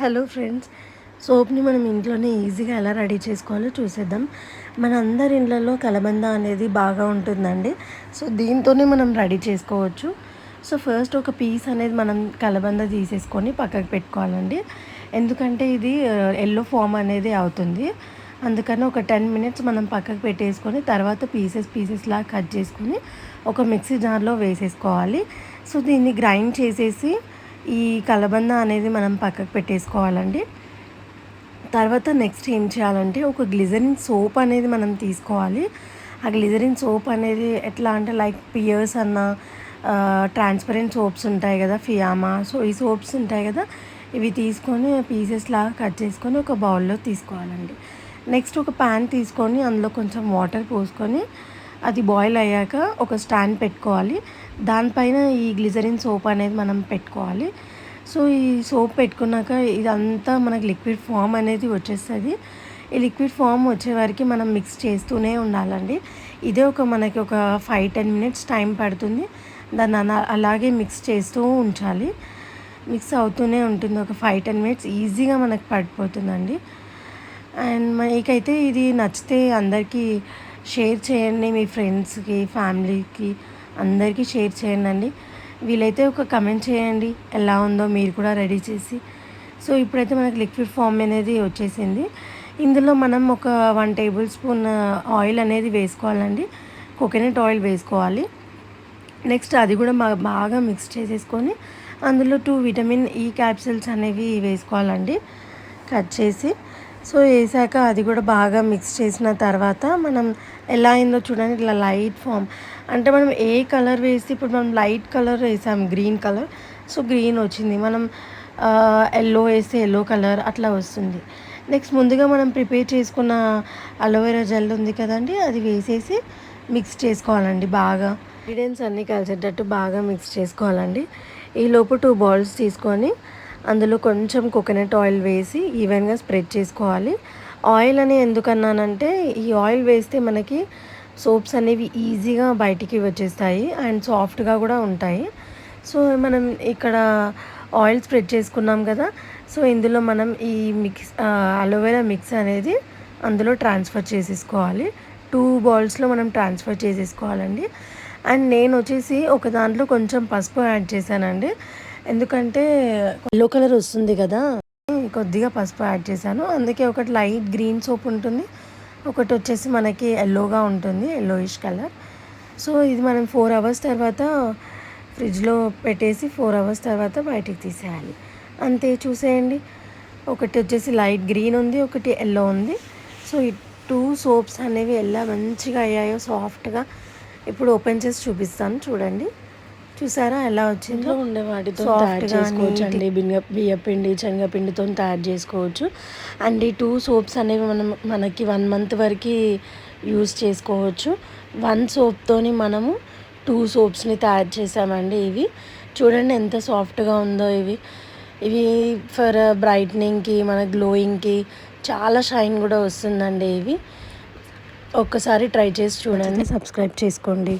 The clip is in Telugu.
Hello friends. సోప్ని మనం ఇంట్లోనే ఈజీగా ఎలా రెడీ చేసుకోవాలో చూసేద్దాం. మన అందరి ఇండ్లలో కలబంద అనేది బాగా ఉంటుందండి. సో దీంతోనే మనం రెడీ చేసుకోవచ్చు. సో ఫస్ట్ ఒక పీస్ అనేది మనం కలబంద తీసేసుకొని పక్కకు పెట్టుకోవాలండి. ఎందుకంటే ఇది ఎల్లో ఫామ్ అనేది అవుతుంది. అందుకని ఒక టెన్ మినిట్స్ మనం పక్కకు పెట్టేసుకొని తర్వాత పీసెస్ పీసెస్ లాగా కట్ చేసుకొని ఒక మిక్సీ జార్లో వేసేసుకోవాలి. సో దీన్ని గ్రైండ్ చేసేసి ఈ కలబంద అనేది మనం పక్కకు పెట్టేసుకోవాలండి. తర్వాత నెక్స్ట్ ఏం చేయాలంటే ఒక గ్లిజరిన్ సోప్ అనేది మనం తీసుకోవాలి. ఆ గ్లిజరిన్ సోప్ అనేది ఎట్లా అంటే లైక్ పియర్స్ అన్న ట్రాన్స్పరెంట్ సోప్స్ ఉంటాయి కదా ఫియామా. సో ఈ సోప్స్ ఉంటాయి కదా ఇవి తీసుకొని పీసెస్ లాగా కట్ చేసుకొని ఒక బౌల్లో తీసుకోవాలండి. నెక్స్ట్ ఒక ప్యాన్ తీసుకొని అందులో కొంచెం వాటర్ పోసుకొని అది బాయిల్ అయ్యాక ఒక స్టాండ్ పెట్టుకోవాలి. దానిపైన ఈ గ్లిజరిన్ సోప్ అనేది మనం పెట్టుకోవాలి. సో ఈ సోప్ పెట్టుకున్నాక ఇదంతా మనకు లిక్విడ్ ఫామ్ అనేది వచ్చేస్తుంది. ఈ లిక్విడ్ ఫామ్ వచ్చే వరకు మనం మిక్స్ చేస్తూనే ఉండాలండి. ఇదే ఒక మనకి ఒక ఫైవ్ టెన్ మినిట్స్ టైం పడుతుంది. దాన్ని అలాగే మిక్స్ చేస్తూ ఉంచాలి. మిక్స్ అవుతూనే ఉంటుంది. ఒక ఫైవ్ టెన్ మినిట్స్ ఈజీగా మనకు పడిపోతుందండి. అండ్ మీకైతే ఇది నచ్చితే అందరికీ షేర్ చేయండి మీ ఫ్రెండ్స్కి ఫ్యామిలీకి. అందరికీ షేర్ చేయండి వీలైతే ఒక కమెంట్ చేయండి. ఎలా ఉందో మీరు కూడా రెడీ చేసి. సో ఇప్పుడైతే మనకు లిక్విడ్ ఫామ్ అనేది వచ్చేసింది. ఇందులో మనం ఒక వన్ టేబుల్ స్పూన్ ఆయిల్ అనేది వేసుకోవాలండి. కోకోనట్ ఆయిల్ వేసుకోవాలి. నెక్స్ట్ అది కూడా బాగా మిక్స్ చేసేసుకొని అందులో టూ విటమిన్ ఈ క్యాప్సిల్స్ అనేవి వేసుకోవాలండి. కట్ చేసి సో వేసాక అది కూడా బాగా మిక్స్ చేసిన తర్వాత మనం ఎలా అయిందో చూడండి ఇట్లా లైట్ ఫామ్ అంటే మనం ఏ కలర్ వేసి ఇప్పుడు మనం లైట్ కలర్ వేసాం గ్రీన్ కలర్ సో గ్రీన్ వచ్చింది. మనం ఎల్లో వేస్తే ఎల్లో కలర్ అట్లా వస్తుంది. నెక్స్ట్ ముందుగా మనం ప్రిపేర్ చేసుకున్న అలోవెరా జెల్ ఉంది కదండి అది వేసేసి మిక్స్ చేసుకోవాలండి బాగా. ఇంగ్రీడియంట్స్ అన్నీ కలిసేటట్టు బాగా మిక్స్ చేసుకోవాలండి. ఈ లోపు టూ బాల్స్ తీసుకొని అందులో కొంచెం కోకోనట్ ఆయిల్ వేసి ఈవెన్గా స్ప్రెడ్ చేసుకోవాలి. ఆయిల్ అని ఎందుకన్నానంటే ఈ ఆయిల్ వేస్తే మనకి సోప్స్ అనేవి ఈజీగా బయటికి వచ్చేస్తాయి అండ్ సాఫ్ట్గా కూడా ఉంటాయి. సో మనం ఇక్కడ ఆయిల్ స్ప్రెడ్ చేసుకున్నాం కదా సో ఇందులో మనం ఈ మిక్స్ అలోవెరా మిక్స్ అనేది అందులో ట్రాన్స్ఫర్ చేసేసుకోవాలి. టూ బాల్స్లో మనం ట్రాన్స్ఫర్ చేసేసుకోవాలండి. అండ్ నేను వచ్చేసి ఒక దాంట్లో కొంచెం పసుపు యాడ్ చేశానండి. ఎందుకంటే ఎల్లో కలర్ వస్తుంది కదా. కొద్దిగా పసుపు యాడ్ చేశాను. అందుకే ఒకటి లైట్ గ్రీన్ సోప్ ఉంటుంది. ఒకటి వచ్చేసి మనకి ఎల్లోగా ఉంటుంది ఎల్లోయిష్ కలర్ సో ఇది మనం ఫోర్ అవర్స్ తర్వాత ఫ్రిడ్జ్లో పెట్టేసి ఫోర్ అవర్స్ తర్వాత బయటికి తీసేయాలి. అంతే చూసేయండి. ఒకటి వచ్చేసి లైట్ గ్రీన్ ఉంది ఒకటి ఎల్లో ఉంది. సో ఈ టూ సోప్స్ అనేవి ఎలా మంచిగా అయ్యాయో సాఫ్ట్గా ఇప్పుడు ఓపెన్ చేసి చూపిస్తాను. చూడండి. చూసారా ఎలా వచ్చిందో? ఉండే వాటితో తయారు చేసుకోవచ్చు. అండి బియ్య బియ్యపిండి శనగపిండితో తయారు చేసుకోవచ్చు. అండ్ ఈ టూ సోప్స్ అనేవి మనం మనకి వన్ మంత్ వరకు యూస్ చేసుకోవచ్చు. వన్ సోప్తోని మనము టూ సోప్స్ని తయారు చేసామండి ఇవి. చూడండి ఎంత సాఫ్ట్గా ఉందో ఇవి. ఇవి ఫర్ బ్రైట్నింగ్కి మన గ్లోయింగ్కి చాలా షైన్ కూడా వస్తుందండి ఇవి. ఒక్కసారి ట్రై చేసి చూడండి. సబ్స్క్రైబ్ చేసుకోండి.